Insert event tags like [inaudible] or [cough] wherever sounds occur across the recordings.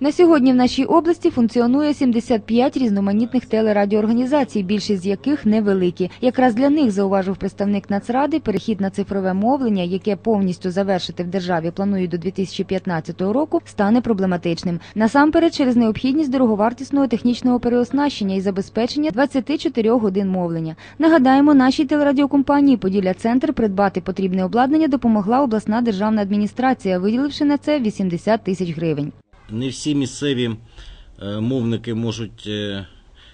На сьогодні в нашій області функціонує 75 різноманітних телерадіоорганізацій, більшість з яких невеликі. Якраз для них, зауважив представник Нацради, перехід на цифрове мовлення, яке повністю завершити в державі планують до 2015 року, стане проблематичним. Насамперед, через необхідність дороговартісного технічного переоснащення і забезпечення 24 годин мовлення. Нагадаємо, нашій телерадіокомпанії Поділля Центр придбати потрібне обладнання допомогла обласна державна адміністрація, виділивши на це 80 тисяч гривень. Не всі місцеві е, мовники можуть, е,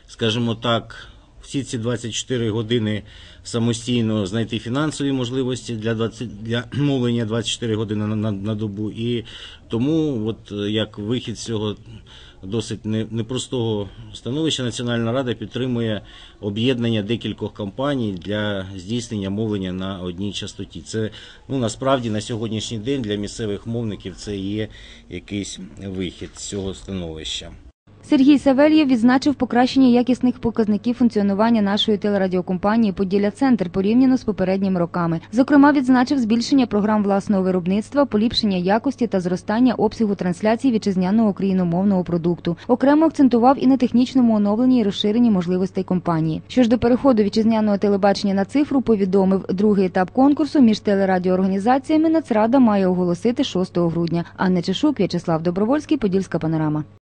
скажімо так, всі ці 24 години самостійно знайти фінансові можливості для 20, для [clears throat] мовлення 24 години на, на, на добу. І тому, от як вихід з цього досить непростого становища, Національна рада підтримує об'єднання декількох компаній для здійснення мовлення на одній частоті. Це ну насправді на сьогоднішній день для місцевих мовників це є якийсь вихід з цього становища. Сергій Савельєв відзначив покращення якісних показників функціонування нашої телерадіокомпанії Поділля Центр порівняно з попередніми роками. Зокрема, відзначив збільшення програм власного виробництва, поліпшення якості та зростання обсягу трансляцій вітчизняного україномовного продукту. Окремо акцентував і на технічному оновленні і розширенні можливостей компанії. Що ж до переходу вітчизняного телебачення на цифру, повідомив другий етап конкурсу між телерадіоорганізаціями Нацрада має оголосити 6 грудня. Анна Чешук, В'ячеслав Добровольський, Подільська панорама.